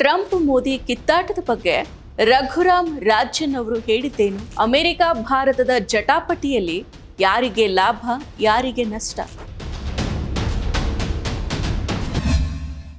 Trump Modi ಕಿತ್ತಾಟದ ಬಗ್ಗೆ ರಘುರಾಮ್ ರಾಜನ್ ಅವರು ಹೇಳಿದ್ದೇನು? ಅಮೆರಿಕ, ಭಾರತದ ಜಟಾಪಟಿಯಲ್ಲಿ ಯಾರಿಗೆ ಲಾಭ, ಯಾರಿಗೆ ನಷ್ಟ?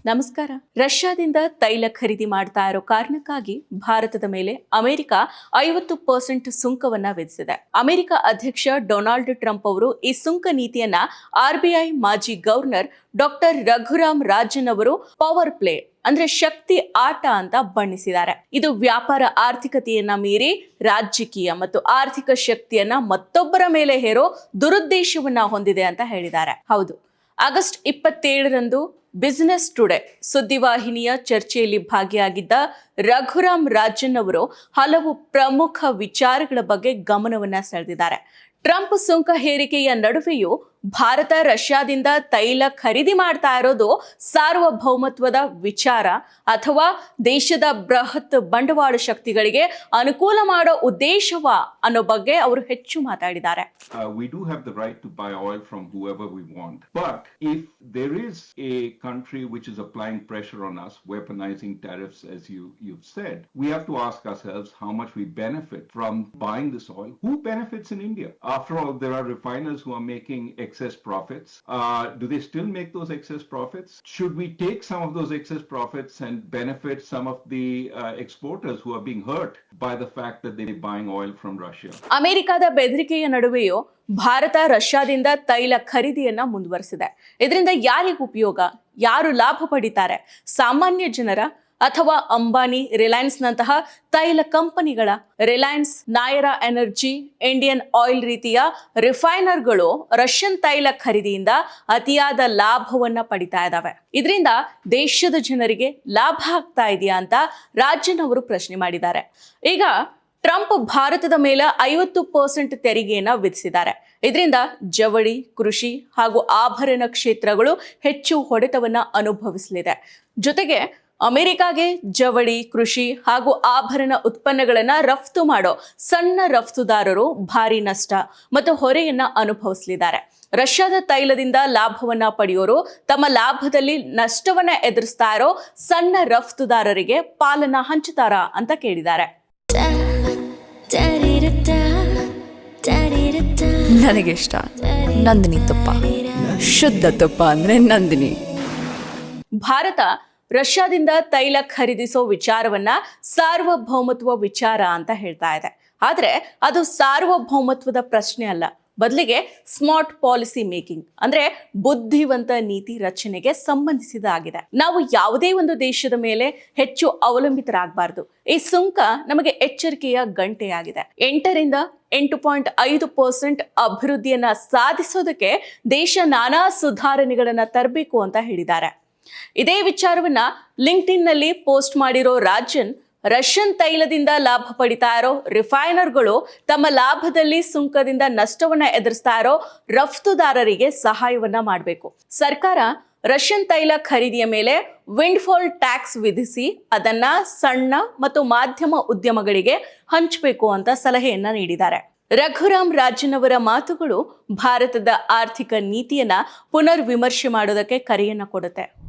ನಮಸ್ಕಾರ. ರಷ್ಯಾದಿಂದ ತೈಲ ಖರೀದಿ ಮಾಡ್ತಾ ಇರೋ ಕಾರಣಕ್ಕಾಗಿ ಭಾರತದ ಮೇಲೆ ಅಮೆರಿಕ ಐವತ್ತು ಪರ್ಸೆಂಟ್ ಸುಂಕವನ್ನ ವಿಧಿಸಿದೆ. ಅಮೆರಿಕ ಅಧ್ಯಕ್ಷ ಡೊನಾಲ್ಡ್ ಟ್ರಂಪ್ ಅವರು ಈ ಸುಂಕ ನೀತಿಯನ್ನ ಆರ್ಬಿಐ ಮಾಜಿ ಗವರ್ನರ್ ಡಾಕ್ಟರ್ ರಘುರಾಮ್ ರಾಜನ್ ಅವರು ಪವರ್ ಪ್ಲೇ ಅಂದ್ರೆ ಶಕ್ತಿ ಆಟ ಅಂತ ಬಣ್ಣಿಸಿದ್ದಾರೆ. ಇದು ವ್ಯಾಪಾರ ಆರ್ಥಿಕತೆಯನ್ನ ಮೀರಿ ರಾಜಕೀಯ ಮತ್ತು ಆರ್ಥಿಕ ಶಕ್ತಿಯನ್ನ ಮತ್ತೊಬ್ಬರ ಮೇಲೆ ಹೇರೋ ದುರುದ್ದೇಶವನ್ನ ಹೊಂದಿದೆ ಅಂತ ಹೇಳಿದ್ದಾರೆ. ಹೌದು. ಆಗಸ್ಟ್ ಇಪ್ಪತ್ತೇಳರಂದು ಬಿಸಿನೆಸ್ ಟುಡೇ ಸುದ್ದಿವಾಹಿನಿಯ ಚರ್ಚೆಯಲ್ಲಿ ಭಾಗಿಯಾಗಿದ್ದ ರಘುರಾಮ್ ರಾಜನ್ ಅವರು ಹಲವು ಪ್ರಮುಖ ವಿಚಾರಗಳ ಬಗ್ಗೆ ಗಮನವನ್ನ ಸೆಳೆದಿದ್ದಾರೆ. ಟ್ರಂಪ್ ಸುಂಕ ಹೇರಿಕೆಯ ನಡುವೆಯೂ ಭಾರತ ರಷ್ಯಾದಿಂದ ತೈಲ ಖರೀದಿ ಮಾಡ್ತಾ ಇರೋದು ಸಾರ್ವಭೌಮತ್ವದ ವಿಚಾರ ಅಥವಾ ದೇಶದ ಬೃಹತ್ ಬಂಡವಾಳ ಶಕ್ತಿಗಳಿಗೆ ಅನುಕೂಲ ಮಾಡೋ ಉದ್ದೇಶವ ಅನ್ನೋ ಬಗ್ಗೆ ಅವರು ಹೆಚ್ಚು ಮಾತಾಡಿದ್ದಾರೆ Uh, we do have the right to buy oil from whoever we want. But if there is a country which is applying pressure on us, weaponizing tariffs, as you, you've said, we have to ask ourselves how much we benefit from buying this oil. Who benefits in India? After all, there are refiners who are making excess profits. Uh, do they still make those excess profits? Should we take some of those excess profits and benefit some of the uh, exporters who are being hurt by the fact that they're buying oil from Russia? ಅಮೆರಿಕದ ಬೆದರಿಕೆಯ ನಡುವೆಯೂ ಭಾರತ ರಷ್ಯಾದಿಂದ ತೈಲ ಖರೀದಿಯನ್ನ ಮುಂದುವರೆಸಿದೆ ಇದರಿಂದ ಯಾರಿಗೂ ಉಪಯೋಗ ಯಾರು ಲಾಭ ಪಡಿತಾರೆ ಸಾಮಾನ್ಯ ಜನರ ಅಥವಾ ಅಂಬಾನಿ ರಿಲಯನ್ಸ್ನಂತಹ ತೈಲ ಕಂಪನಿಗಳ Reliance Nayara energy, Indian oil ರೀತಿಯ ರಿಫೈನರ್ಗಳು ರಷ್ಯನ್ ತೈಲ ಖರೀದಿಯಿಂದ ಅತಿಯಾದ ಲಾಭವನ್ನ ಪಡಿತಾ ಇದ್ದಾವೆ ಇದರಿಂದ ದೇಶದ ಜನರಿಗೆ ಲಾಭ ಆಗ್ತಾ ಇದೆಯಾ ಅಂತ ರಾಜನ್ ಅವರು ಪ್ರಶ್ನೆ ಮಾಡಿದ್ದಾರೆ. ಈಗ ಟ್ರಂಪ್ ಭಾರತದ ಮೇಲೆ ಐವತ್ತು ಪರ್ಸೆಂಟ್ ತೆರಿಗೆಯನ್ನ ವಿಧಿಸಿದ್ದಾರೆ. ಇದರಿಂದ ಜವಳಿ, ಕೃಷಿ ಹಾಗೂ ಆಭರಣ ಕ್ಷೇತ್ರಗಳು ಹೆಚ್ಚು ಹೊಡೆತವನ್ನ ಅನುಭವಿಸಲಿದೆ. ಜೊತೆಗೆ ಅಮೆರಿಕಾಗೆ ಜವಳಿ ಕೃಷಿ ಹಾಗೂ ಆಭರಣ ಉತ್ಪನ್ನಗಳನ್ನ ರಫ್ತು ಮಾಡೋ ಸಣ್ಣ ರಫ್ತುದಾರರು ಭಾರಿ ನಷ್ಟ ಮತ್ತು ಹೊರೆಯನ್ನ ಅನುಭವಿಸಲಿದ್ದಾರೆ. ರಷ್ಯಾದ ತೈಲದಿಂದ ಲಾಭವನ್ನ ಪಡೆಯೋರು ತಮ್ಮ ಲಾಭದಲ್ಲಿ ನಷ್ಟವನ್ನ ಎದುರಿಸ್ತಾ ಇರೋ ಸಣ್ಣ ರಫ್ತುದಾರರಿಗೆ ಪಾಲನ ಹಂಚುತ್ತಾರ ಅಂತ ಕೇಳಿದ್ದಾರೆ. ನನಗಿಷ್ಟ ನಂದಿನಿ ತುಪ್ಪ. ಶುದ್ಧ ತುಪ್ಪ ಅಂದ್ರೆ ನಂದಿನಿ. ಭಾರತ ರಷ್ಯಾದಿಂದ ತೈಲ ಖರೀದಿಸೋ ವಿಚಾರವನ್ನ ಸಾರ್ವಭೌಮತ್ವ ವಿಚಾರ ಅಂತ ಹೇಳ್ತಾ ಇದೆ. ಆದರೆ ಅದು ಸಾರ್ವಭೌಮತ್ವದ ಪ್ರಶ್ನೆ ಅಲ್ಲ. ಬದಲಿಗೆ ಸ್ಮಾರ್ಟ್ ಪಾಲಿಸಿ ಮೇಕಿಂಗ್ ಅಂದ್ರೆ ಬುದ್ಧಿವಂತ ನೀತಿ ರಚನೆಗೆ ಸಂಬಂಧಿಸಿದಾಗಿದೆ ನಾವು ಯಾವುದೇ ಒಂದು ದೇಶದ ಮೇಲೆ ಹೆಚ್ಚು ಅವಲಂಬಿತರಾಗಬಾರ್ದು. ಈ ಸುಂಕ ನಮಗೆ ಎಚ್ಚರಿಕೆಯ ಗಂಟೆಯಾಗಿದೆ ಎಂಟರಿಂದ ಎಂಟು ಪಾಯಿಂಟ್ ಐದು ಪರ್ಸೆಂಟ್ ಅಭಿವೃದ್ಧಿಯನ್ನ ಸಾಧಿಸೋದಕ್ಕೆ ದೇಶ ನಾನಾ ಸುಧಾರಣೆಗಳನ್ನ ತರಬೇಕು ಅಂತ ಹೇಳಿದ್ದಾರೆ. ಇದೇ ವಿಚಾರವನ್ನ ಲಿಂಕ್ಡ್ಇನ್ನಲ್ಲಿ ಪೋಸ್ಟ್ ಮಾಡಿರೋ ರಾಜನ್ ರಷ್ಯನ್ ತೈಲದಿಂದ ಲಾಭ ಪಡಿತಾ ಇರೋ ರಿಫೈನರ್ಗಳು ತಮ್ಮ ಲಾಭದಲ್ಲಿ ಸುಂಕದಿಂದ ನಷ್ಟವನ್ನ ಎದುರಿಸ್ತಾ ಇರೋ ರಫ್ತುದಾರರಿಗೆ ಸಹಾಯವನ್ನ ಮಾಡಬೇಕು. ಸರ್ಕಾರ ರಷ್ಯನ್ ತೈಲ ಖರೀದಿಯ ಮೇಲೆ ವಿಂಡ್ಫಾಲ್ ಟ್ಯಾಕ್ಸ್ ವಿಧಿಸಿ ಅದನ್ನ ಸಣ್ಣ ಮತ್ತು ಮಾಧ್ಯಮ ಉದ್ಯಮಗಳಿಗೆ ಹಂಚಬೇಕು ಅಂತ ಸಲಹೆಯನ್ನ ನೀಡಿದ್ದಾರೆ. ರಘುರಾಮ್ ರಾಜನ್ ಅವರ ಮಾತುಗಳು ಭಾರತದ ಆರ್ಥಿಕ ನೀತಿಯನ್ನ ಪುನರ್ ವಿಮರ್ಶೆ ಮಾಡೋದಕ್ಕೆ ಕರೆಯನ್ನ ಕೊಡುತ್ತೆ.